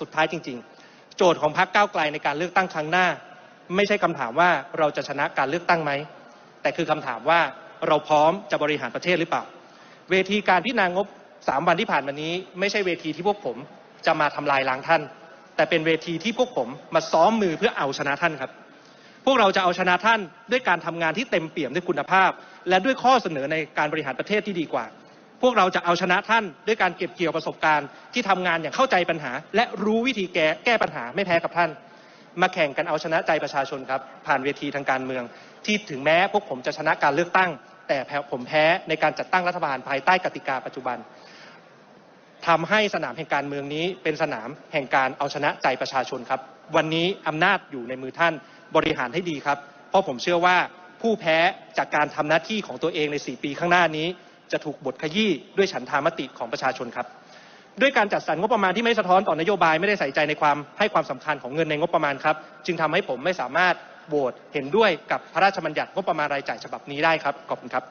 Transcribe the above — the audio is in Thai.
สุดท้ายจริง ๆ โจทย์ของพรรคก้าวไกลในการเลือกตั้งครั้งหน้า ไม่ใช่คำถามว่าเราจะชนะการเลือกตั้งไหม แต่คือคำถามว่าเราพร้อมจะบริหารประเทศหรือเปล่า เวทีการพิจารณางบ 3 วันที่ผ่านมานี้ ไม่ใช่เวทีที่พวกผมจะมาทำลายล้างท่าน แต่เป็นเวทีที่พวกผมมาซ้อมมือเพื่อเอาชนะท่านครับ พวกเราจะเอาชนะท่านด้วยการทำงานที่เต็มเปี่ยมด้วยคุณภาพ และด้วยข้อเสนอในการบริหารประเทศที่ดีกว่า พวกเราจะเอาชนะท่านด้วยการเก็บเกี่ยวประสบการณ์ ที่ทำงานอย่างเข้าใจปัญหา และรู้วิธีแก้แก้ปัญหาไม่แพ้กับท่าน มาแข่งกันเอาชนะใจประชาชนครับ ผ่านเวทีทางการเมือง ที่ถึงแม้พวกผมจะชนะการเลือกตั้ง แต่ผมแพ้ในการจัดตั้งรัฐบาลภายใต้กติกาปัจจุบันทำให้สนามแห่งการเมืองนี้เป็นสนามแห่งการเอาชนะใจประชาชนครับ วันนี้อำนาจอยู่ในมือท่านบริหารให้ดีครับ เพราะผมเชื่อว่าผู้แพ้จากการทำหน้าที่ของตัวเองใน 4 ปีข้างหน้านี้ จะถูกบทขยี้ด้วยฉันทามติของประชาชนครับ ด้วยการจัดสรรงบประมาณที่ไม่สะท้อนต่อนโยบายไม่ได้ใส่ใจในความให้ความสำคัญของเงินในงบประมาณครับ จึงทำให้ผมไม่สามารถโหวตเห็นด้วยกับพระราชบัญญัติงบประมาณรายจ่ายฉบับนี้ได้ครับขอบคุณครับ